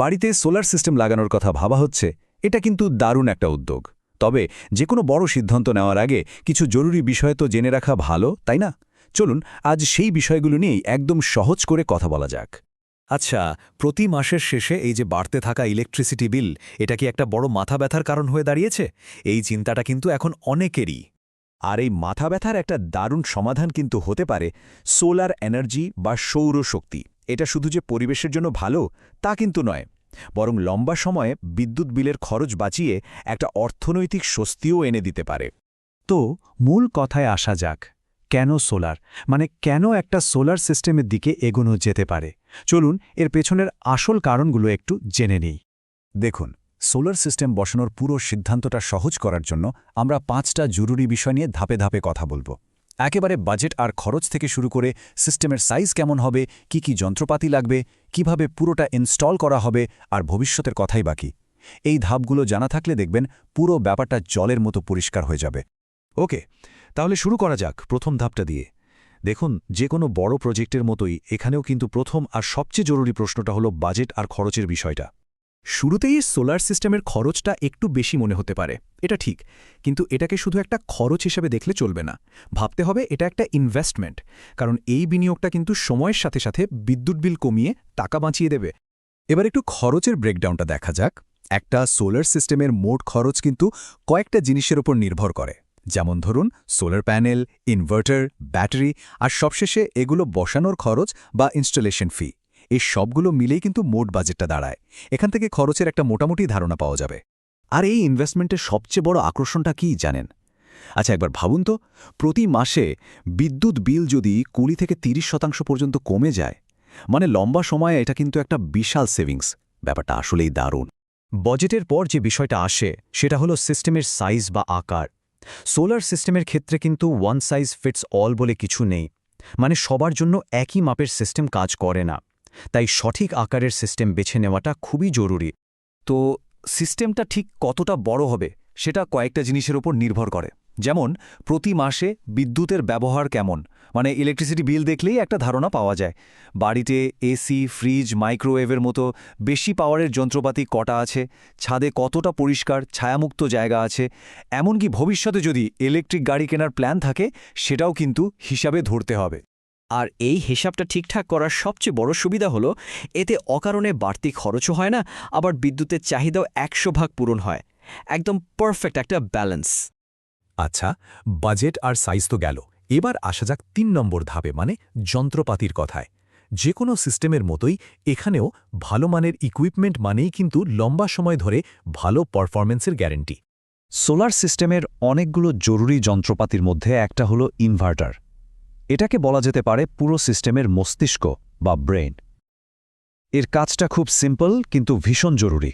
বাড়িতে solar system লাগানোর কথা ভাবা হচ্ছে, এটা কিন্তু দারুণ একটা উদ্যোগ। তবে যে কোনো বড় সিদ্ধান্ত নেওয়ার আগে কিছু জরুরি বিষয় তো জেনে রাখা ভালো, তাই না? চলুন, আজ সেই বিষয়গুলো নিয়েই একদম সহজ করে কথা বলা যাক। আচ্ছা প্রতি মাসের শেষে এই যে বাড়তে থাকা ইলেকট্রিসিটি বিল, এটা কি একটা বড় মাথা ব্যথার কারণ হয়ে দাঁড়িয়েছে? এই চিন্তাটা কিন্তু এখন অনেকেরই। আর এই মাথা ব্যথার একটা দারুণ সমাধান কিন্তু হতে পারে সোলার এনার্জি বা সৌরশক্তি এটা শুধু যে পরিবেশের জন্য ভালো, তা কিন্তু নয়। বরং লম্বা সময়ে বিদ্যুৎ বিলের খরচ বাঁচিয়ে একটা অর্থনৈতিক স্বস্তিও এনে দিতে পারে। তো মূল কথায় আসা যাক, কেন সোলার? মানে কেন একটা সোলার সিস্টেমের দিকে এগোনো যেতে পারে? চলুন এর পেছনের আসল কারণগুলো একটু জেনে নিই। দেখুন সোলার সিস্টেম বসানোর পুরো সিদ্ধান্তটা সহজ করার জন্য আমরা পাঁচটা জরুরি বিষয় নিয়ে ধাপে ধাপে কথা বলব। একেবারে বাজেট আর খরচ থেকে শুরু করে সিস্টেমের সাইজ কেমন হবে, কি কি যন্ত্রপাতি লাগবে, কীভাবে পুরোটা ইনস্টল করা হবে আর ভবিষ্যতের কথাই বাকি। এই ধাপগুলো জানা থাকলে দেখবেন পুরো ব্যাপারটা জলের মতো পরিষ্কার হয়ে যাবে। ওকে, তাহলে শুরু করা যাক প্রথম ধাপটা দিয়ে। দেখুন, যে কোনো বড় প্রজেক্টের মতোই এখানেও কিন্তু প্রথম আর সবচেয়ে জরুরি প্রশ্নটা হলো বাজেট আর খরচের বিষয়টা। শুরুতেই সোলার সিস্টেমের খরচটা একটু বেশি মনে হতে পারে। এটা ঠিক, কিন্তু এটাকে শুধু একটা খরচ হিসেবে দেখলে চলবে না। ভাবতে হবে এটা একটা ইনভেস্টমেন্ট কারণ এই বিনিয়োগটা কিন্তু সময়ের সাথে সাথে বিদ্যুৎ বিল কমিয়ে টাকা বাঁচিয়ে দেবে। এবার একটু খরচের ব্রেকডাউনটা দেখা যাক। একটা সোলার সিস্টেমের মোট খরচ কিন্তু কয়েকটা জিনিসের উপর নির্ভর করে। যেমন ধরুন, সোলার প্যানেল ইনভার্টার ব্যাটারি আর সবশেষে এগুলো বসানোর খরচ বা ইনস্টলেশন ফি এই সবগুলো মিলেই কিন্তু মোট বাজেটটা দাঁড়ায়। এখান থেকে খরচের একটা মোটামুটি ধারণা পাওয়া যাবে। আর এই ইনভেস্টমেন্টের সবচেয়ে বড় আকর্ষণটা কি জানেন? আচ্ছা একবার ভাবুন তো, প্রতি মাসে বিদ্যুৎ বিল যদি কুড়ি থেকে ৩০ শতাংশ পর্যন্ত কমে যায় মানে লম্বা সময়ে এটা কিন্তু একটা বিশাল সেভিংস ব্যাপারটা আসলেই দারুণ। বাজেটের পর যে বিষয়টা আসে, সেটা হলো সিস্টেমের সাইজ বা আকার। সোলার সিস্টেমের ক্ষেত্রে কিন্তু ওয়ান সাইজ ফিটস অল বলে কিছু নেই। মানে সবার জন্য একই মাপের সিস্টেম কাজ করে না। তাই সঠিক আকারের সিস্টেম বেছে নেওয়াটা খুবই জরুরি। তো সিস্টেমটা ঠিক কতটা বড় হবে সেটা কয়েকটা জিনিসের উপর নির্ভর করে। যেমন, প্রতি মাসে বিদ্যুতের ব্যবহার কেমন? মানে ইলেকট্রিসিটি বিল দেখলেই একটা ধারণা পাওয়া যায়। বাড়িতে এসি ফ্রিজ মাইক্রোওয়েভের মতো বেশি পাওয়ারের যন্ত্রপাতি কটা আছে? ছাদে কতটা পরিষ্কার, ছায়ামুক্ত জায়গা আছে? এমনকি ভবিষ্যতে যদি ইলেকট্রিক গাড়ি কেনার প্ল্যান থাকে, সেটাও কিন্তু হিসাবে ধরতে হবে। আর এই হিসাবটা ঠিকঠাক করার সবচেয়ে বড় সুবিধা হলো এতে অকারণে বাড়তি খরচও হয় না আবার বিদ্যুতের চাহিদাও একশো ভাগ পূরণ হয়। একদম পারফেক্ট একটা ব্যালেন্স আচ্ছা বাজেট আর সাইজ তো গেল। এবার আসা যাক তিন নম্বর ধাপে মানে যন্ত্রপাতির কথায়। যে কোনো সিস্টেমের মতোই এখানেও ভালো মানের ইকুইপমেন্ট মানেই কিন্তু লম্বা সময় ধরে ভালো পারফরমেন্সের গ্যারেন্টি সোলার সিস্টেমের অনেকগুলো জরুরি যন্ত্রপাতির মধ্যে একটা হলো ইনভার্টার এটাকে বলা যেতে পারে পুরো সিস্টেমের মস্তিষ্ক বা ব্রেন এর কাজটা খুব সিম্পল, কিন্তু ভীষণ জরুরি।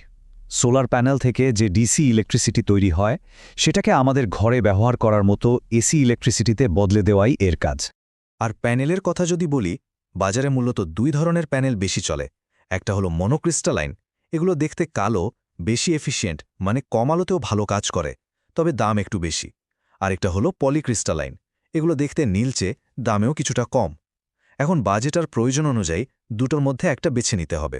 সোলার প্যানেল থেকে যে ডিসি ইলেকট্রিসিটি তৈরি হয়, সেটাকে আমাদের ঘরে ব্যবহার করার মতো এসি ইলেকট্রিসিটিতে বদলে দেওয়াই এর কাজ। আর প্যানেলের কথা যদি বলি, বাজারে মূলত দুই ধরনের প্যানেল বেশি চলে। একটা হলো মনোক্রিস্টালাইন, এগুলো দেখতে কালো, বেশি এফিশিয়েন্ট মানে কম আলোতেও ভালো কাজ করে, তবে দাম একটু বেশি। আরেকটা হলো পলিক্রিস্টালাইন, এগুলো দেখতে নীলচে দামেও কিছুটা কম। এখন বাজেট আর প্রয়োজন অনুযায়ী দুটোর মধ্যে একটা বেছে নিতে হবে।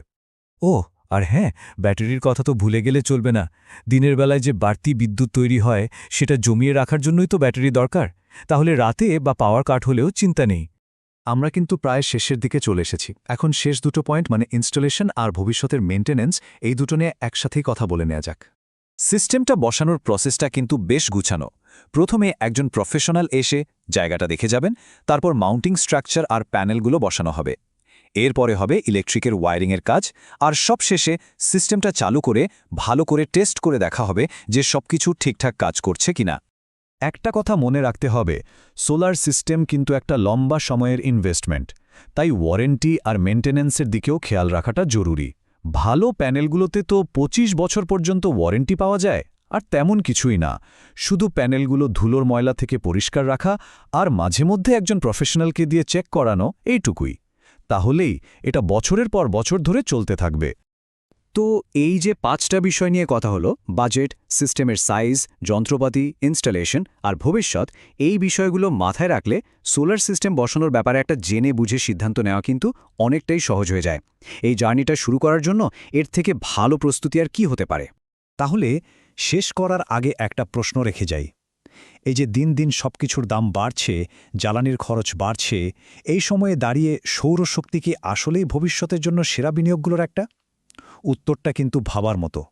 ও আর হ্যাঁ ব্যাটারির কথা তো ভুলে গেলে চলবে না। দিনের বেলায় যে বাড়তি বিদ্যুৎ তৈরি হয় সেটা জমিয়ে রাখার জন্যই তো ব্যাটারি দরকার। তাহলে রাতে বা পাওয়ার কাট হলেও চিন্তা নেই। আমরা কিন্তু প্রায় শেষের দিকে চলে এসেছি। এখন শেষ দুটো পয়েন্ট মানে ইনস্টলেশন আর ভবিষ্যতের মেনটেন্যান্স এই দুটো নিয়ে একসাথেই কথা বলে নেওয়া যাক। সিস্টেমটা বসানোর প্রসেসটা কিন্তু বেশ গুছানো। প্রথমে একজন প্রফেশনাল এসে জায়গাটা দেখে যাবেন, তারপর মাউন্টিং স্ট্রাকচার আর প্যানেলগুলো বসানো হবে। এরপরে হবে ইলেকট্রিকের ওয়ারিংয়ের কাজ, আর সবশেষে সিস্টেমটা চালু করে, ভালো করে টেস্ট করে দেখা হবে যে সবকিছু ঠিকঠাক কাজ করছে কিনা। একটা কথা মনে রাখতে হবে সোলার সিস্টেম কিন্তু একটা লম্বা সময়ের ইনভেস্টমেন্ট তাই ওয়ারেন্টি আর মেনটেন্যান্সের দিকেও খেয়াল রাখাটা জরুরি। ভালো প্যানেলগুলোতে তো ২৫ বছর পর্যন্ত ওয়ারেন্টি পাওয়া যায়। আর তেমন কিছুই না। শুধু প্যানেলগুলো ধুলোর ময়লা থেকে পরিষ্কার রাখা আর মাঝে মধ্যে একজন প্রফেশনালকে দিয়ে চেক করানো এইটুকুই। তাহলেই এটা বছরের পর বছর ধরে চলতে থাকবে। তো এই যে পাঁচটা বিষয় নিয়ে কথা হলো, বাজেট, সিস্টেমের সাইজ, যন্ত্রপাতি, ইনস্টলেশন আর ভবিষ্যৎ, এই বিষয়গুলো মাথায় রাখলে সোলার সিস্টেম বসানোর ব্যাপারে একটা জেনে বুঝে সিদ্ধান্ত নেওয়া কিন্তু অনেকটাই সহজ হয়ে যায়। এই জার্নিটা শুরু করার জন্য এর থেকে ভালো প্রস্তুতি আর কি হতে পারে? তাহলে শেষ করার আগে একটা প্রশ্ন রেখে যাই। এই যে দিন দিন সব কিছুর দাম বাড়ছে, জ্বালানির খরচ বাড়ছে, এই সময়ে দাঁড়িয়ে সৌরশক্তি কি আসলেই ভবিষ্যতের জন্য সেরা বিনিয়োগগুলোর একটা? উত্তরটা কিন্তু ভাবার মতো।